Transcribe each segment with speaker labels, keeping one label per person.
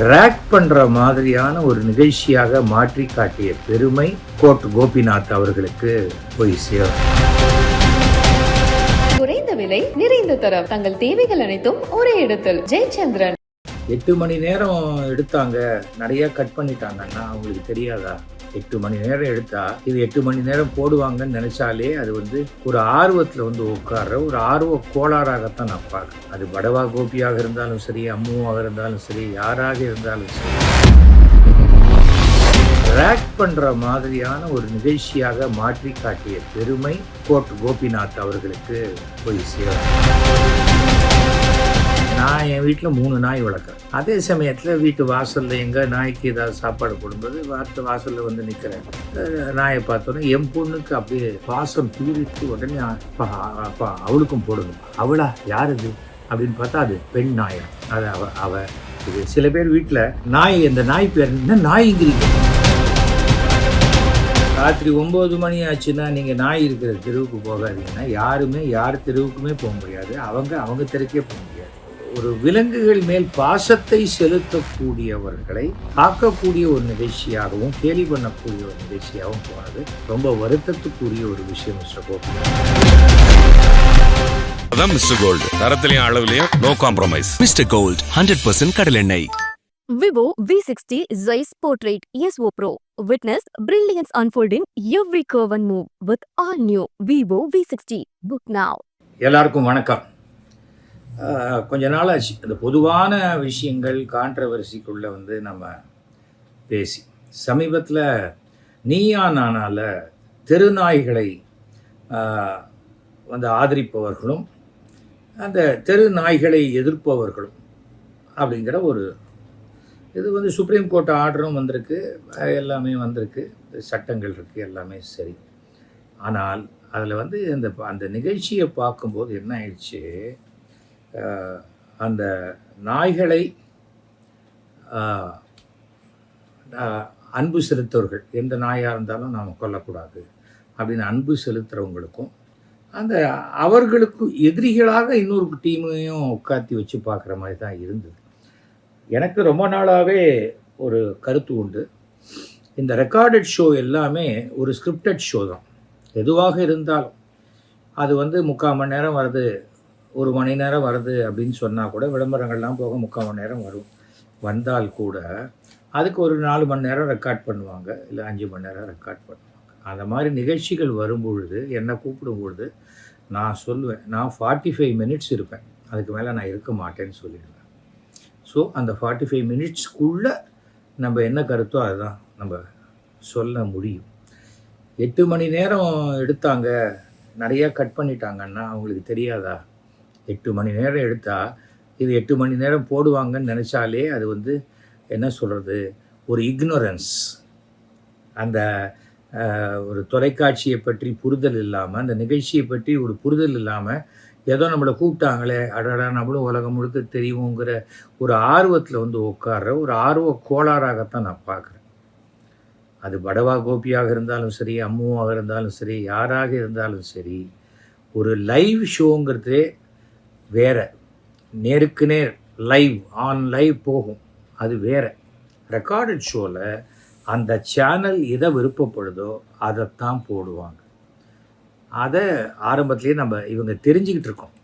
Speaker 1: Rack பண்ற மாதிரியான ஒரு நிகழ்ச்சியாக மாற்றி காட்டிய பெருமை கோட் கோபிநாத் அவர்களுக்கு போய் சேரும்.
Speaker 2: குறைந்த விலை நிறைந்த தரம். தங்கள் தேவைகள் அனைத்தும் ஒரே இடத்தில். ஜெயச்சந்திரன்.
Speaker 1: எட்டு மணி நேரம் எடுத்தாங்க. நிறைய கட் பண்ணிட்டாங்கன்னா அவங்களுக்கு தெரியாதா? எட்டு மணி நேரம் எடுத்தா இது எட்டு மணி நேரம் போடுவாங்கன்னு நினைச்சாலே அது வந்து ஒரு ஆர்வத்தில் வந்து உட்கார்ற ஒரு ஆர்வ கோளாறாகத்தான் நான் பார்க்குறேன். அது படவா கோபியாக இருந்தாலும் சரி அம்முவாக இருந்தாலும் சரி யாராக இருந்தாலும் சரி. ரேக் பண்ற மாதிரியான ஒரு நிகழ்ச்சியாக மாற்றி காட்டிய பெருமை கோட் கோபிநாத் அவர்களுக்கு போய் சேரும். நான் என் வீட்டில் மூணு நாய் வளர்க்குறேன். அதே சமயத்தில் வீட்டு வாசலில் எங்கே நாய்க்கு ஏதாவது சாப்பாடு போடும்போது வார்த்தை வாசலில் வந்து நிற்கிறேன் நாயை பார்த்தோன்னே என் பொண்ணுக்கு அப்படியே பாசம் பீரிட்டு உடனே அப்பா அப்பா அவளுக்கும் போடுங்க அவளா? யார் இது? அப்படின்னு பார்த்தா அது பெண் நாயா. அது அவ அவ. இது சில பேர் வீட்டில் நாய் அந்த நாய் பேர் என்ன? நாய்ங்கிறீங்க. ராத்திரி ஒம்பது மணி ஆச்சுன்னா நீங்கள் நாய் இருக்கிற தெருவுக்கு போகாதீங்கன்னா யாருமே யார் தெருவுக்குமே போக முடியாது. அவங்க அவங்க தெருக்கே போக ஒரு விலங்குகள் மேல் பாசத்தை செலுத்தக்கூடியவர்களை காக்கக்கூடிய ஒரு நிகழ்ச்சியாகவும் கேலி பண்ணக்கூடிய ஒரு நிகழ்ச்சியாகவும் போனது ரொம்ப வருத்தத்துக்குரிய ஒரு விஷயம் மிஸ்டர் கோபி
Speaker 3: அதான் மிஸ்டர் கோல்டு தரத்திலையும் அளவுலயும் no compromise
Speaker 4: mister gold hundred percent கடலெண்ணெய்
Speaker 5: Vivo V60 Zeiss Portrait ESO Pro. Witness brilliance unfold in every curve and move with all new Vivo V60. Book now.
Speaker 1: எல்லாருக்கும் வணக்கம் கொஞ்ச நாள் ஆச்சு அந்த பொதுவான விஷயங்கள் கான்ட்ரவர்சிக்குள்ளே வந்து நம்ம பேசி. சமீபத்தில் நீயா நானால தெருநாய்களை வந்து ஆதரிப்பவர்களும் அந்த தெரு நாய்களை எதிர்ப்பவர்களும் அப்படிங்கிற ஒரு இது வந்து சுப்ரீம் கோர்ட் ஆர்டரும் வந்திருக்கு. எல்லாமே வந்திருக்கு. சட்டங்கள் இருக்குது எல்லாமே சரி. ஆனால் அதில் வந்து அந்த அந்த நிகழ்ச்சியை பார்க்கும்போது என்ன ஆயிடுச்சு? அந்த நாய்களை அன்பு செலுத்தவர்கள். எந்த நாயாக இருந்தாலும் நாம் கொல்லக்கூடாது அப்படின்னு அன்பு செலுத்துகிறவங்களுக்கும் அந்த அவர்களுக்கு எதிரிகளாக இன்னொரு டீமையும் உட்காத்தி வச்சு பார்க்குற மாதிரி தான் இருந்தது. எனக்கு ரொம்ப நாளாகவே ஒரு கருத்து உண்டு. இந்த ரெக்கார்டட் ஷோ எல்லாமே ஒரு ஸ்கிரிப்டட் ஷோ தான். எதுவாக இருந்தாலும். அது வந்து முக்கால் மணி நேரம் வருது ஒரு மணி நேரம் வருது அப்படின்னு சொன்னால் கூட விளம்பரங்கள்லாம் போக முக்கால் மணி நேரம் வரும். வந்தால் கூட அதுக்கு ஒரு நாலு மணி நேரம் ரெக்கார்ட் பண்ணுவாங்க. இல்லை அஞ்சு மணி நேரம் ரெக்கார்ட் பண்ணுவாங்க. அந்த மாதிரி நிகழ்ச்சிகள் வரும்பொழுது என்னை கூப்பிடும் பொழுது நான் சொல்லுவேன் நான் ஃபார்ட்டி ஃபைவ் மினிட்ஸ் இருப்பேன். அதுக்கு மேலே நான் இருக்க மாட்டேன்னு சொல்லிடுவேன். ஸோ அந்த ஃபார்ட்டி ஃபைவ் மினிட்ஸ்க்குள்ளே நம்ம என்ன கருத்தோ அதுதான் நம்ம சொல்ல முடியும். எட்டு மணி நேரம் எடுத்தாங்க. நிறையா கட் பண்ணிட்டாங்கன்னா அவங்களுக்கு தெரியாதா? எட்டு மணி நேரம் எடுத்தால் இது எட்டு மணி நேரம் போடுவாங்கன்னு நினச்சாலே அது வந்து என்ன சொல்கிறது ஒரு இக்னோரன்ஸ் அந்த ஒரு தொலைக்காட்சியை பற்றி புரிதல் இல்லாமல் அந்த நிகழ்ச்சியை பற்றி ஒரு புரிதல் இல்லாமல் ஏதோ நம்மளை கூப்பிட்டாங்களே அடடா நம்மளும் உலகம் முழுக்க தெரியுங்கிற ஒரு ஆர்வத்தில் வந்து உட்கார்ற ஒரு ஆர்வ கோளாறாகத்தான் நான் பார்க்குறேன். அது படவா கோபியாக இருந்தாலும் சரி அம்முவாக இருந்தாலும் சரி யாராக இருந்தாலும் சரி ஒரு லைவ் ஷோங்கிறதே வேற. நேருக்கு நேர் லைவ் ஆன் லைவ் போகும். அது வேற. ரெக்கார்டட் ஷோவில் அந்த சேனல் எதை விருப்பப்படுதோ அதைத்தான் போடுவாங்க. அதை ஆரம்பத்திலேயே நம்ம இவங்க தெரிஞ்சுக்கிட்டு இருக்கோம்.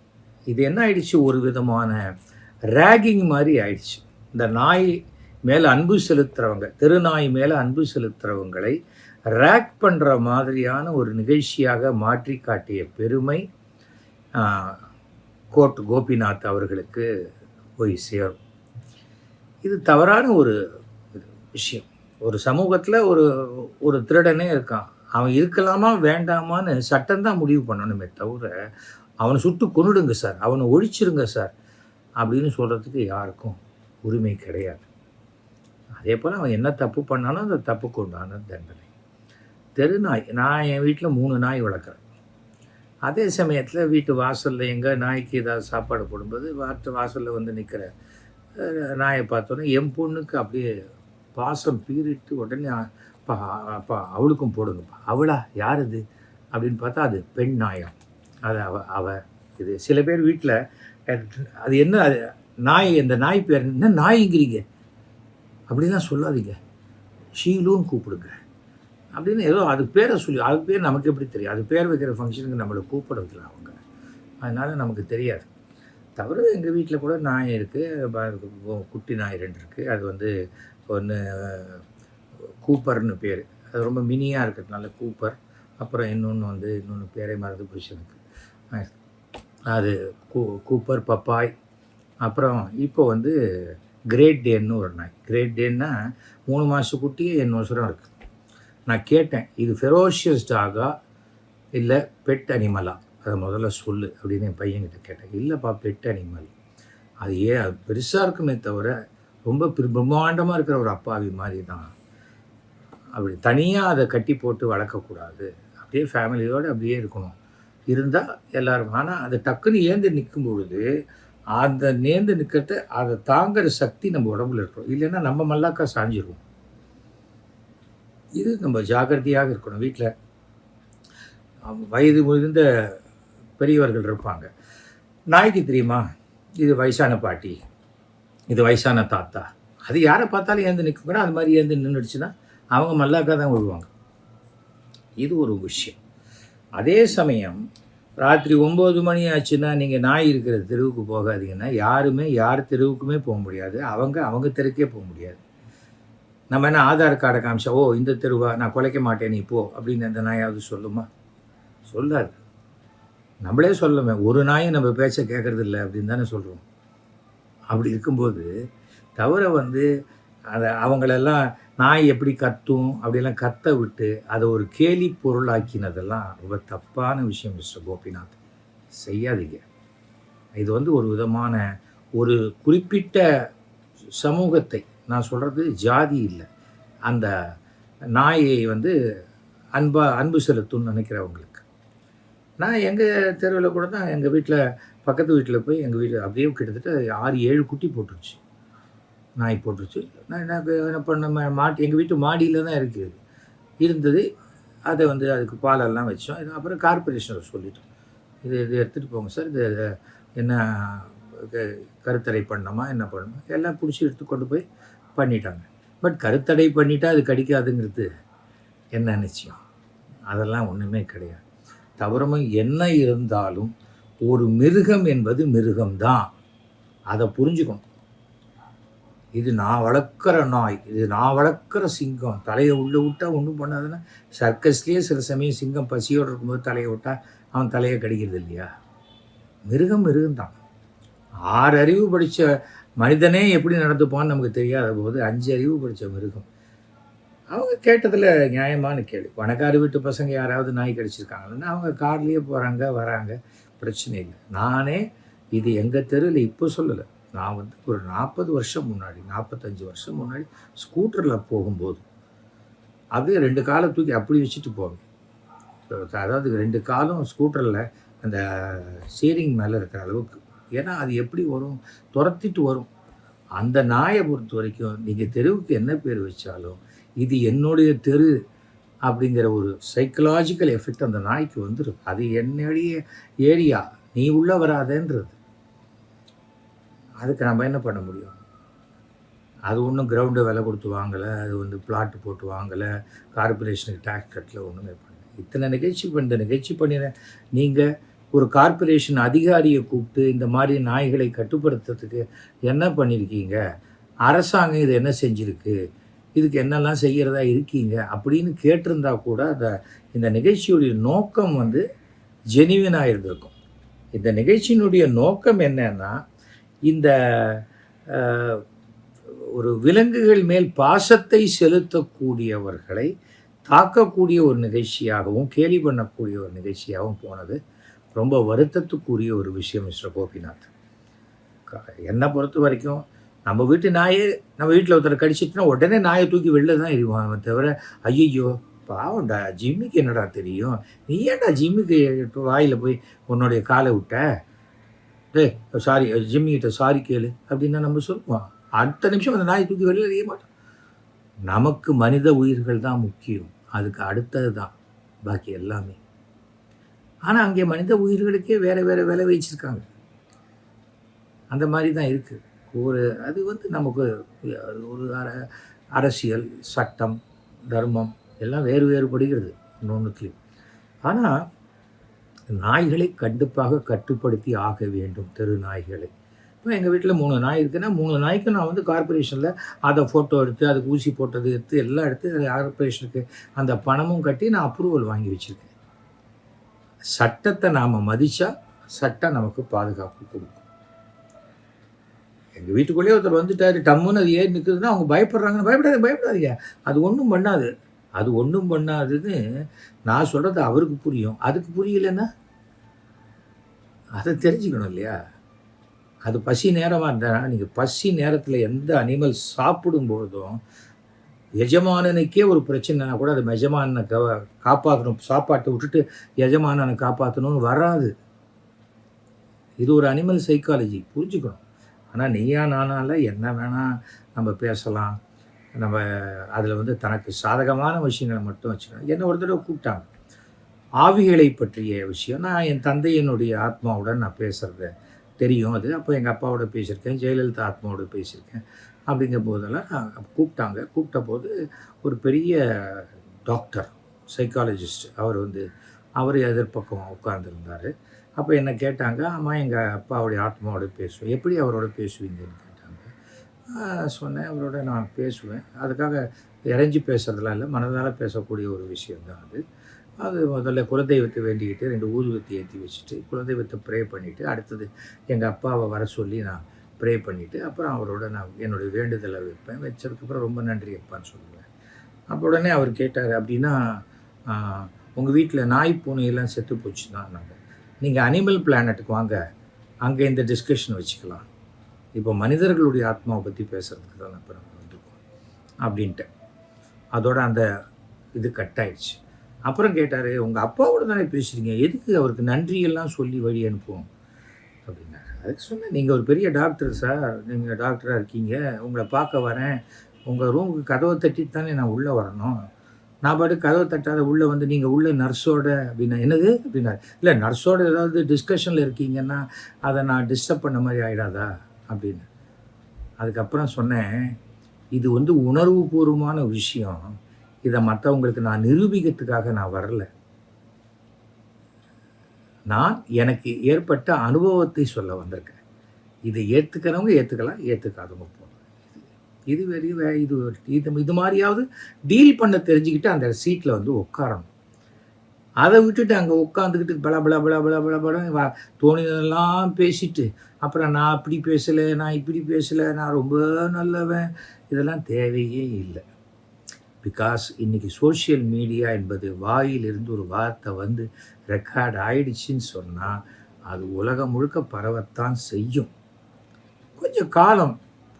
Speaker 1: இது என்ன ஆயிடுச்சு? ஒரு விதமான ரேகிங் மாதிரி ஆயிடுச்சு. இந்த நாய் மேலே அன்பு செலுத்துறவங்க திருநாய் மேலே அன்பு செலுத்துறவங்களை ரேக் பண்ணுற மாதிரியான ஒரு நிகழ்ச்சியாக மாற்றி காட்டிய பெருமை கோட் கோபிநாத் அவர்களுக்கு போய் சேரும். இது தவறான ஒரு விஷயம். ஒரு சமூகத்தில் ஒரு ஒரு திருடனே இருக்கான். அவன் இருக்கலாமா வேண்டாமான்னு சட்டம்தான் முடிவு பண்ணணுமே தவிர அவனை சுட்டு கொன்னுடுங்க சார். அவனை ஒழிச்சிருங்க சார். அப்படின்னு சொல்கிறதுக்கு யாருக்கும் உரிமை கிடையாது. அதே போல் அவன் என்ன தப்பு பண்ணாலும் அந்த தப்புக்கு உண்டான தண்டனை. தெரு நாய் நான் என் வீட்டில் மூணு நாய் வளர்க்குறேன். அதே சமயத்தில் வீட்டு வாசலில் எங்கே நாய்க்கு ஏதாவது சாப்பாடு போடும்போது வாட்டு வாசலில் வந்து நிற்கிற நாயை பார்த்தோன்னே என் பொண்ணுக்கு அப்படியே பாசம் பீறிட்டு உடனே அப்பா அப்பா அவளுக்கும் போடுங்கப்பா. அவளா? யார் இது அப்படின்னு பார்த்தா அது பெண் நாயம் அது அவ அவ இது சில பேர் வீட்டில் அது என்ன அது நாய் இந்த நாய் பேர் என்ன நாய்ங்கிறீங்க? அப்படிலாம் சொல்லாதீங்க. ஷீலும் கூப்பிடுங்க. அப்படின்னு ஏதோ அது பேரை சொல்லி அது பேர் நமக்கு எப்படி தெரியும்? அது பேர் வைக்கிற ஃபங்க்ஷனுக்கு நம்மளை கூப்பிடுறதுல அவங்க. அதனால் நமக்கு தெரியாது. தவிர எங்கள் வீட்டில் கூட நாய் இருக்குது குட்டி நாய் ரெண்டு இருக்குது அது வந்து ஒன்று கூப்பர்னு பேர். அது ரொம்ப மினியாக இருக்கிறதுனால கூப்பர். அப்புறம் இன்னொன்று வந்து இன்னொன்று பேரை மறந்து போச்சு எனக்கு. அது கூ கூப்பர் பப்பாய். அப்புறம் இப்போ வந்து கிரேட் டேன்னு ஒரு நாய். கிரேட் டேன்னா மூணு மாதம் குட்டியே என் வருஷம் இருக்குது நான் கேட்டேன் இது ஃபெரோஷியஸ் டாகா இல்லை பெட் அனிமலா அதை முதல்ல சொல்லு அப்படின்னு என் பையன்கிட்ட கேட்டேன். இல்லைப்பா பெட் அனிமல் அது ஏன்? அது பெருசாக இருக்குமே தவிர ரொம்ப பிரம்மாண்டமாக இருக்கிற ஒரு அப்பாவி மாதிரி தான் அப்படி தனியாக அதை கட்டி போட்டு வளர்க்கக்கூடாது. அப்படியே ஃபேமிலியோடு அப்படியே இருக்கணும். இருந்தால் எல்லோரும் ஆனால் அது டக்குன்னு ஏந்து நிற்கும் பொழுது அந்த நேர்ந்து நிற்கிறத அதை தாங்குற சக்தி நம்ம உடம்புல இருக்கும் இல்லைன்னா நம்ம மல்லாக்கா சாஞ்சிருவோம். இது நம்ம ஜாக்கிரதையாக இருக்கணும். வீட்டில் வயது முதிர்ந்த பெரியவர்கள் இருப்பாங்க. நாய்க்கு தெரியுமா? இது வயசான பாட்டி. இது வயசான தாத்தா. அது யாரை பார்த்தாலும் ஏந்து நிற்குங்கன்னா அது மாதிரி ஏந்து நின்றுடுச்சுன்னா அவங்க மல்லாக்கா தான் விழுவாங்க இது ஒரு விஷயம். அதே சமயம் ராத்திரி ஒம்பது மணி ஆச்சுன்னா நீங்கள் நாய் இருக்கிற தெருவுக்கு போகாதீங்கன்னா யாருமே யார் தெருவுக்குமே போக முடியாது. அவங்க அவங்க தெருக்கே போக முடியாது. நம்ம என்ன ஆதார் கார்டை காமிச்சா ஓ இந்த தெருவா? நான் குலைக்க மாட்டேன் நீ போ அப்படின்னு அந்த நாயாவது சொல்லுமா? சொல்லாது. நம்மளே சொல்லுமே ஒரு நாயும் நம்ம பேச்சை கேட்கறது இல்லை அப்படின்னு தானே சொல்கிறோம் அப்படி இருக்கும்போது தவிர வந்து அதை அவங்களெல்லாம் நாய் எப்படி கத்தும் அப்படியெல்லாம் கத்த விட்டு அதை ஒரு கேலி பொருளாக்கினதெல்லாம் ரொம்ப தப்பான விஷயம் மிஸ்டர் கோபிநாத். செய்யாதீங்க. இது வந்து ஒரு விதமான ஒரு குறிப்பிட்ட சமூகத்தை நான் சொல்கிறது ஜாதி இல்லை. அந்த நாயை வந்து அன்பா அன்பு செலுத்தும்னு நினைக்கிறவங்களுக்கு. நான் எங்கள் தெருவில் கூட தான் எங்கள் வீட்டில் பக்கத்து வீட்டில் போய் எங்கள் வீட்டில் அப்படியே கிட்டத்தட்ட ஆறு ஏழு குட்டி போட்டுருச்சு. நாய் போட்டுருச்சு. நான் என்ன என்ன பண்ண மா- எங்கள் வீட்டு மாடியில் தான் இருக்குது. இருந்தது. அதை வந்து அதுக்கு பாலெல்லாம் வச்சோம். இது அப்புறம் கார்பரேஷனில் சொல்லிட்டோம். இது இது எடுத்துகிட்டு போங்க சார். இது என்ன கருத்தடை பண்ணணுமா என்ன பண்ணணுமா எல்லாம் பிடிச்சி எடுத்து கொண்டு போய் பண்ணிட்டாங்க. பட் கருத்தடை பண்ணிட்டா அது கடிக்காதுங்கிறது என்ன நிச்சயம்? அதெல்லாம் ஒன்றுமே கிடையாது. தவறமும் என்ன இருந்தாலும் ஒரு மிருகம் என்பது மிருகம்தான். அதை புரிஞ்சுக்கணும். இது நான் வளர்க்குற நாய் இது நான் வளர்க்குற சிங்கம். தலையை உள்ளே விட்டா ஒன்றும் பண்ணாதுன்னா சர்க்கஸ்லேயே சில சமயம் சிங்கம் பசியோடு இருக்கும்போது தலையை விட்டால் அவன் தலையை கடிக்கிறது இல்லையா? மிருகம் மிருகம்தான். ஆறு அறிவு படித்த மனிதனே எப்படி நடந்துப்பான்னு நமக்கு தெரியாத போது அஞ்சு அறிவு படித்த மிருகம். அவங்க கேட்டதில் நியாயமான கேள்வி. பணக்கார வீட்டு பசங்க யாராவது நாய் கடிச்சிருக்காங்கன்னா அவங்க கார்லேயே போகிறாங்க வராங்க. பிரச்சனை இல்லை. நானே இது எங்கள் தெருவில் இப்போ சொல்லலை. நான் வந்து ஒரு நாற்பது வருஷம் முன்னாடி நாற்பத்தஞ்சு வருஷம் முன்னாடி ஸ்கூட்டரில் போகும்போது அப்படியே ரெண்டு காலை தூக்கி அப்படி வச்சுட்டு போவேன். அதாவது ரெண்டு காலும் ஸ்கூட்டரில் அந்த சீரிங் மேலே இருக்கிற அளவுக்கு ஏன்னா அது எப்படி வரும்? துரத்திட்டு வரும். அந்த நாயை பொறுத்த வரைக்கும் நீங்கள் தெருவுக்கு என்ன பேர் வச்சாலும் இது என்னுடைய தெரு அப்படிங்கிற ஒரு சைக்கலாஜிக்கல் எஃபெக்ட் அந்த நாய்க்கு வந்துடும் அது என்னுடைய ஏரியா நீ உள்ளே வராதேன்றது. அதுக்கு நம்ம என்ன பண்ண முடியும்? அது ஒன்றும் கிரவுண்டு விலை கொடுத்து வாங்கலை. அது வந்து பிளாட்டு போட்டு வாங்கலை. கார்பரேஷனுக்கு டேக்ஸ் கட்டில். ஒன்றுமே பண்ணல. இத்தனை நிகழ்ச்சி பண்ண நிகழ்ச்சி பண்ணின நீங்கள் ஒரு கார்ப்பரேஷன் அதிகாரியை கூப்பிட்டு இந்த மாதிரி நாய்களை கட்டுப்படுத்துறதுக்கு என்ன பண்ணியிருக்கீங்க அரசாங்கம் இது என்ன செஞ்சுருக்கு? இதுக்கு என்னெல்லாம் செய்கிறதா இருக்கீங்க? அப்படின்னு கேட்டிருந்தா கூட அந்த இந்த நிகழ்ச்சியுடைய நோக்கம் வந்து ஜெனிவினாக இருந்திருக்கும். இந்த நிகழ்ச்சியினுடைய நோக்கம் என்னன்னா இந்த ஒரு விலங்குகள் மேல் பாசத்தை செலுத்தக்கூடியவர்களை தாக்கக்கூடிய ஒரு நிகழ்ச்சியாகவும் கேலி பண்ணக்கூடிய ஒரு நிகழ்ச்சியாகவும் போனது. ரொம்ப வருத்தத்துக்குரிய ஒரு விஷயம் மிஸ்டர் கோபிநாத். என்னை பொறுத்த வரைக்கும் நம்ம வீட்டு நாயே நம்ம வீட்டில் ஒருத்தர் கடிச்சிட்டுனா உடனே நாயை தூக்கி வெளில தான் எறிவான் தவிர ஐயோ பாவம்டா ஜிம்மிக்கு என்னடா தெரியும்? நீ ஏன்டா ஜிம்மிக்கு வாயில் போய் உன்னுடைய காலை விட்ட? டேய் சாரி ஜிம்மிக்கிட்ட சாரி கேளு அப்படின்னா நம்ம சொல்லுவோம். அடுத்த நிமிஷம் அந்த நாயை தூக்கி வெளியில் எறிய மாட்டோம். நமக்கு மனித உயிர்கள் தான் முக்கியம். அதுக்கு அடுத்தது தான். பாக்கி எல்லாமே. ஆனால் அங்கே மனித உயிர்களுக்கே வேறு வேறு விலை வச்சுருக்காங்க. அந்த மாதிரி தான் இருக்குது ஒரு அது வந்து நமக்கு ஒரு அர அரசியல் சட்டம் தர்மம் எல்லாம் வேறு வேறுபடுகிறது இன்னொன்றுத்துலையும் ஆனால் நாய்களை கண்டிப்பாக கட்டுப்படுத்தி ஆக வேண்டும் தெரு நாய்களை. இப்போ எங்கள் வீட்டில் மூணு நாய் இருக்குன்னா மூணு நாய்க்கு நான் வந்து கார்பரேஷனில் அதை ஃபோட்டோ எடுத்து அதுக்கு ஊசி போட்டது எடுத்து எல்லாம் எடுத்து அது கார்பரேஷனுக்கு அந்த பணமும் கட்டி நான் அப்ரூவல் வாங்கி வச்சுருக்கேன். சட்டத்தை நாம் மதித்தா சட்டம் நமக்கு பாதுகாப்பு கொடுக்கும். எங்கள் வீட்டுக்குள்ளேயே ஒருத்தர் வந்துட்டாரு டம்முன்னு அது ஏறி நிற்குதுன்னா அவங்க பயப்படுறாங்கன்னு பயப்படாது பயப்படாதீங்க. அது ஒன்றும் பண்ணாது. அது ஒன்றும் பண்ணாதுன்னு நான் சொல்கிறது அவருக்கு புரியும். அதுக்கு புரியலைன்னா? அதை தெரிஞ்சுக்கணும் இல்லையா? அது பசி நேரமாக இருந்தால் நீங்கள் பசி நேரத்தில் எந்த அனிமல் சாப்பிடும் பொழுதும் எஜமானனுக்கே ஒரு பிரச்சனைனா கூட அது எஜமானனை கவ காப்பாற்றணும் சாப்பாட்டை விட்டுட்டு எஜமானனை காப்பாற்றணும்னு வராது. இது ஒரு அனிமல் சைக்காலஜி புரிஞ்சுக்கணும். ஆனால் நீயா நானால என்ன வேணால் நம்ம பேசலாம். நம்ம அதில் வந்து தனக்கு சாதகமான விஷயங்களை மட்டும் வச்சுக்கணும். என்ன ஒரு தடவை கூப்பிட்டாங்க. ஆவிகளை பற்றிய விஷயம். நான் என் தந்தையினுடைய ஆத்மாவுடன் நான் பேசுகிறத தெரியும் அது. அப்போ எங்கள் அப்பாவோட பேசியிருக்கேன் ஜெயலலிதா ஆத்மாவோட பேசியிருக்கேன். அப்படிங்கிற போதெல்லாம் கூப்பிட்டாங்க. கூப்பிட்ட போது ஒரு பெரிய டாக்டர் சைக்காலஜிஸ்ட் அவர் வந்து அவர் எதிர்ப்பக்கம் உட்கார்ந்துருந்தார். அப்போ என்ன கேட்டாங்க ஆமாம் எங்கள் அப்பாவுடைய ஆத்மாவோட பேசுவேன் எப்படி அவரோட பேசுவீங்கன்னு கேட்டாங்க. சொன்னேன் அவரோட நான் பேசுவேன். அதுக்காக இறைஞ்சி பேசுறதுலாம் இல்லை மனதால் பேசக்கூடிய ஒரு விஷயந்தான் அது. அது முதல்ல குலதெய்வத்தை வேண்டிக்கிட்டு ரெண்டு ஊதுவத்தை ஏற்றி வச்சுட்டு குலதெய்வத்தை ப்ரே பண்ணிவிட்டு அடுத்தது எங்கள் அப்பாவை வர சொல்லி நான் ப்ரே பண்ணிவிட்டு அப்புறம் அவரோட நான் என்னுடைய வேண்டுதலை வைப்பேன். வச்சதுக்கப்புறம் ரொம்ப நன்றி அப்பான்னு சொல்லுவேன். அப்போ உடனே அவர் கேட்டார் அப்படின்னா உங்கள் வீட்டில் நாய் பூனையெல்லாம் செத்து போச்சு தான் நாங்கள் நீங்கள் அனிமல் பிளானட்டுக்கு வாங்க. அங்கே இந்த டிஸ்கஷன் வச்சுக்கலாம். இப்போ மனிதர்களுடைய ஆத்மாவை பற்றி பேசுகிறதுக்கு தான் இப்போ நம்ம வந்திருக்கோம். அப்படின்ட்டு. அதோட அந்த இது கட் ஆயிடுச்சு. அப்புறம் கேட்டார் உங்கள் அப்பாவோட தானே பேசுகிறீங்க எதுக்கு அவருக்கு நன்றியெல்லாம் சொல்லி வழி அனுப்புவோம்? அதுக்கு சொன்னேன் நீங்கள் ஒரு பெரிய டாக்டர் சார் நீங்கள் டாக்டராக இருக்கீங்க. உங்களை பார்க்க வரேன். உங்கள் ரூமுக்கு கதவை தட்டிட்டு தானே நான் உள்ளே வரணும். நான் பாட்டு கதவை தட்டாத உள்ளே வந்து நீங்கள் உள்ளே நர்ஸோட அப்படின்னா என்னது? அப்படின்னா இல்லை நர்ஸோட ஏதாவது டிஸ்கஷனில் இருக்கீங்கன்னா அதை நான் டிஸ்டர்ப் பண்ண மாதிரி ஆகிடாதா அப்படின்னு. அதுக்கப்புறம் சொன்னேன் இது வந்து உணர்வுபூர்வமான விஷயம். இதை மற்றவங்களுக்கு நான் நிரூபிக்கிறதுக்காக நான் வரல. நான் எனக்கு ஏற்பட்ட அனுபவத்தை சொல்ல வந்திருக்கேன். இதை ஏற்றுக்கிறவங்க ஏற்றுக்கலாம் ஏற்றுக்காதவங்க போகலாம். இது வெறி வே- இது இது இது மாதிரியாவது டீல் பண்ண தெரிஞ்சுக்கிட்டு அந்த சீட்டில் வந்து உட்காரணும். அதை விட்டுட்டு அங்கே உட்காந்துக்கிட்டு பல பல பல பல பல பல வா பேசிட்டு அப்புறம் நான் அப்படி பேசலை நான் இப்படி பேசலை நான் ரொம்ப நல்லவன் இதெல்லாம் தேவையே இல்லை. பிகாஸ் இன்றைக்கி சோஷியல் மீடியா என்பது வாயிலிருந்து ஒரு வார்த்தை வந்து ரெக்கார்ட் ஆயிடுச்சுன்னு சொன்னால் அது உலகம் முழுக்க பரவத்தான் செய்யும். கொஞ்சம் காலம்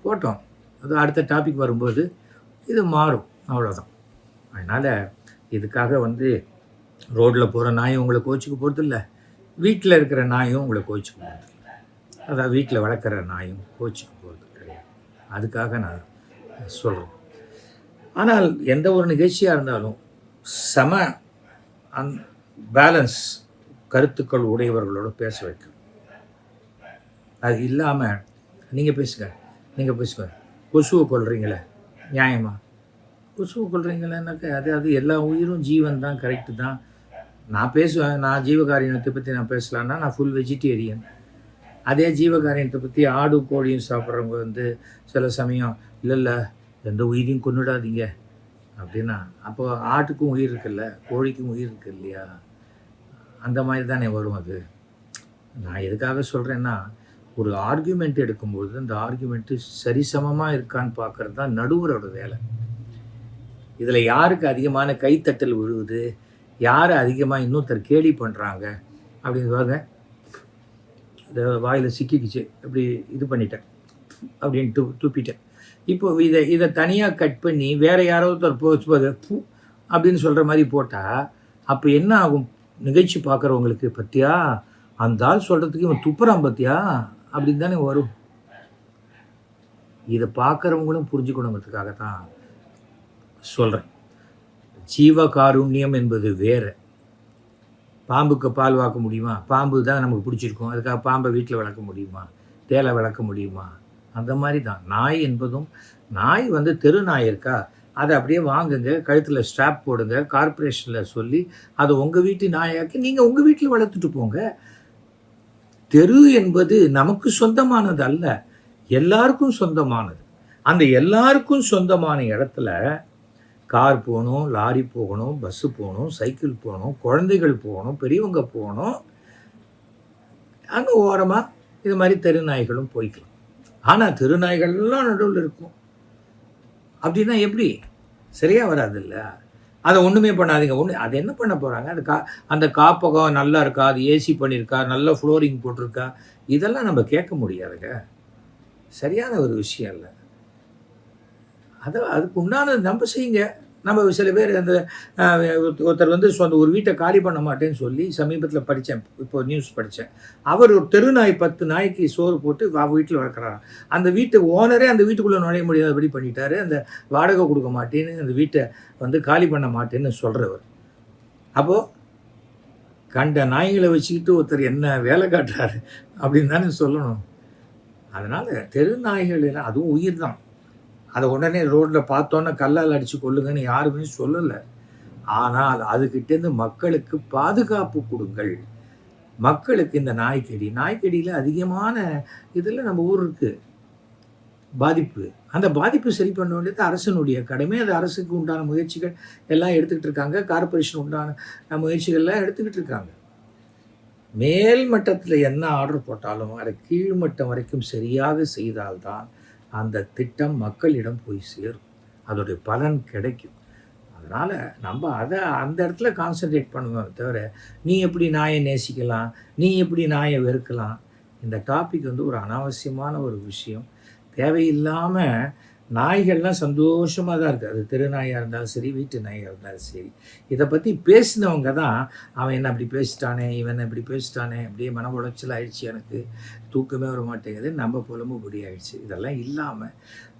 Speaker 1: போட்டோம். அது அடுத்த டாபிக் வரும்போது இது மாறும். அவ்வளோதான் அதனால் இதுக்காக வந்து ரோட்டில் போகிற நாயும் உங்களை கோச்சிக்க போகிறது இல்லை வீட்டில் இருக்கிற நாயும் உங்களை கோச்சிக்க போகிறது இல்லை அதாவது வீட்டில் வளர்க்குற நாயும் கோச்சிக்க போகிறது கிடையாது. அதுக்காக நான் சொல்கிறேன் ஆனால் எந்த ஒரு நிகழ்ச்சியாக இருந்தாலும் சம அந் பேலன்ஸ் கருத்துக்கள் உடையவர்களோட பேச வைக்கும் அது இல்லாமல் நீங்கள் பேசுங்க நீங்கள் பேசுங்க. கொசுவை கொள்றீங்களே நியாயமா? கொசுவை கொள்றீங்களேனாக்கா அது அது எல்லா உயிரும் ஜீவன் தான் கரெக்டு தான். நான் பேசுவேன் நான் ஜீவகாரியத்தை பற்றி நான் பேசலான்னா நான் ஃபுல் வெஜிடேரியன் அதே ஜீவகாரியத்தை பற்றி ஆடு கோழியும் சாப்பிட்றவங்க வந்து சில சமயம் இல்லை இல்லை எந்த உயிரையும் கொண்டுடாதீங்க அப்படின்னா அப்போ ஆட்டுக்கும் உயிர் இருக்குல்ல கோழிக்கும் உயிர் இருக்கு இல்லையா? அந்த மாதிரி தானே வரும் அது. நான் எதுக்காக சொல்கிறேன்னா ஒரு ஆர்கியூமெண்ட் எடுக்கும்பொழுது அந்த ஆர்கியூமெண்ட்டு சரிசமமாக இருக்கான்னு பார்க்கறது தான் நடுவரோட வேலை. இதில் யாருக்கு அதிகமான கைத்தட்டல் விழுவுது? யார் அதிகமாக இன்னொருத்தர் கேலி பண்ணுறாங்க அப்படின்னு பாருங்க. இதை வாயில் சிக்கிக்கிச்சு. அப்படி இது பண்ணிட்டேன். அப்படின்னு து துப்பிட்டேன். இப்போ இதை இதை தனியாக கட் பண்ணி வேறு யாரோ ஒருத்தர் போச்சு பூ அப்படின்னு சொல்கிற மாதிரி போட்டால் அப்போ என்ன ஆகும்? நிகழ்ச்சி பார்க்குறவங்களுக்கு பற்றியா அந்த ஆள் சொல்கிறதுக்கு இவன் துப்புறான் பற்றியா அப்படின்னு தானே வரும். இதை பார்க்குறவங்களும் புரிஞ்சுக்கணுங்கிறதுக்காக தான் சொல்கிறேன் ஜீவகாருண்யம் என்பது வேற. பாம்புக்கு பால் வாக்க முடியுமா? பாம்பு தான் நமக்கு பிடிச்சிருக்கும். அதுக்காக பாம்பை வீட்டில் வளர்க்க முடியுமா? தேலை வளர்க்க முடியுமா? அந்த மாதிரி தான். நாய் என்பதும் நாய் வந்து தெரு நாய் இருக்கா? அதை அப்படியே வாங்குங்க கழுத்தில் ஸ்ட்ராப் போடுங்க கார்ப்பரேஷனில் சொல்லி அதை உங்கள் வீட்டு நாயாக்கி நீங்கள் உங்கள் வீட்டில் வளர்த்துட்டு போங்க. தெரு என்பது நமக்கு சொந்தமானது அல்ல எல்லாருக்கும் சொந்தமானது. அந்த எல்லாருக்கும் சொந்தமான இடத்துல கார் போகணும் லாரி போகணும் பஸ்ஸு போகணும் சைக்கிள் போகணும் குழந்தைகள் போகணும் பெரியவங்க போகணும். அங்கே ஓரமாக இது மாதிரி தெருநாய்களும் போய்க்கலாம். ஆனால் தெருநாய்கள்லாம் நடுவில் இருக்கும். அப்படின்னா எப்படி? சரியாக வராதுல்ல அதை ஒன்றுமே பண்ணாதீங்க. ஒன்று அது என்ன பண்ண போகிறாங்க அது கா அந்த காப்பகம் நல்லா இருக்கா? அது ஏசி பண்ணியிருக்கா நல்ல ஃப்ளோரிங் போட்டிருக்கா? இதெல்லாம் நம்ம கேட்க முடியாதுங்க. சரியான ஒரு விஷயம் இல்லை. அதை அதுக்கு உண்டானது நம்ம செய்யுங்க. நம்ம சில பேர் அந்த ஒருத்தர் வந்து சொந்த ஒரு வீட்டை காலி பண்ண மாட்டேன்னு சொல்லி சமீபத்தில் படித்தேன் இப்போ நியூஸ் படித்தேன் அவர் ஒரு தெரு நாய் பத்து நாய்க்கு சோறு போட்டு வா வீட்டில் வளர்க்குறாரு அந்த வீட்டு ஓனரே அந்த வீட்டுக்குள்ளே நுழைய முடியாதபடி பண்ணிட்டாரு. அந்த வாடகை கொடுக்க மாட்டேன்னு அந்த வீட்டை வந்து காலி பண்ண மாட்டேன்னு சொல்கிறவர் அப்போது கண்ட நாய்களை வச்சுக்கிட்டு ஒருத்தர் என்ன வேலை காட்டுறாரு அப்படின்னு தானே சொல்லணும். அதனால் தெரு நாய்கள் அதுவும் உயிர் தான் அதை உடனே ரோட்டில் பார்த்தோன்னே கல்லால் அடித்து கொள்ளுங்கன்னு யாருமே சொல்லலை. ஆனால் அதுக்கிட்டேருந்து மக்களுக்கு பாதுகாப்பு கொடுங்கள். மக்களுக்கு இந்த நாய்க்கடி நாய்க்கடியில் அதிகமான இதில் நம்ம ஊர் இருக்குது பாதிப்பு. அந்த பாதிப்பு சரி பண்ண வேண்டியது அரசனுடைய கடமை. அது அரசுக்கு உண்டான முயற்சிகள் எல்லாம் எடுத்துக்கிட்டு இருக்காங்க. கார்ப்பரேஷன் உண்டான முயற்சிகள்லாம் எடுத்துக்கிட்டு இருக்காங்க. மேல் மட்டத்தில் என்ன ஆர்டர் போட்டாலும் அதை கீழ்மட்டம் வரைக்கும் சரியாக செய்தால்தான் அந்த திட்டம் மக்களிடம் போய் சேரும். அதோடைய பலன் கிடைக்கும். அதனால் நம்ம அதை அந்த இடத்துல கான்சென்ட்ரேட் பண்ணுவோம் தவிர நீ எப்படி நாயை நேசிக்கலாம்? நீ எப்படி நாயை வெறுக்கலாம்? இந்த டாபிக் வந்து ஒரு அனாவசியமான ஒரு விஷயம். தேவையில்லாமல் நாய்கள்லாம் சந்தோஷமாக தான் இருக்குது அது தெரு நாயாக இருந்தாலும் சரி வீட்டு நாயாக இருந்தாலும் சரி. இதை பற்றி பேசினவங்க தான் அவன் என்ன அப்படி பேசிட்டானே இவன் இப்படி பேசிட்டானே அப்படியே மன உளைச்சல் ஆயிடுச்சு எனக்கு. தூக்கமே வர மாட்டேங்குது. நம்ம புலம்பு இப்படி ஆயிடுச்சு. இதெல்லாம் இல்லாமல்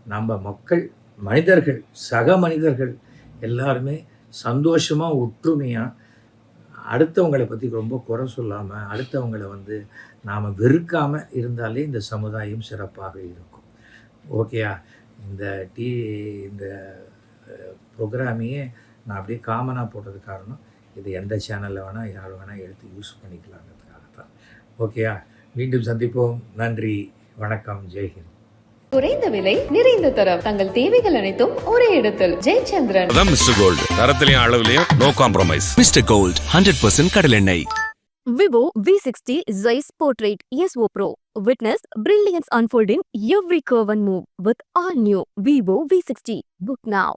Speaker 1: நம்ம மக்கள் மனிதர்கள் சக மனிதர்கள் எல்லாருமே சந்தோஷமாக ஒற்றுமையாக அடுத்தவங்களை பற்றி ரொம்ப குறை சொல்லாமல் அடுத்தவங்களை வந்து நாம் வெறுக்காமல் இருந்தாலே இந்த சமுதாயம் சிறப்பாக இருக்கும். ஓகேயா? இந்த டீ இந்த ப்ரோக்ராமையே நான் அப்படியே காமனாக போட்டது காரணம் இது எந்த சேனலில் வேணால் யார் வேணால் எடுத்து யூஸ் பண்ணிக்கலாங்கிறதுக்காக தான் ஓகேயா மீண்டும் சந்திப்போம். நன்றி. வணக்கம். ஜெய்ஹிந்த்
Speaker 2: குறைந்த விலை நிறைந்த தரம். தங்கள் தேவைகள் அனைத்தும் ஒரே இடத்தில். ஜெயச்சந்திரன்.
Speaker 3: மிஸ்டர் கோல்டு தரத்திலையும் அளவுலையும் no compromise
Speaker 4: mister gold hundred percent கடலெண்ணெய்
Speaker 5: Vivo V60 Zeiss Portrait ESO Pro. Witness brilliance unfold in every curve and move with all new Vivo V60. Book now.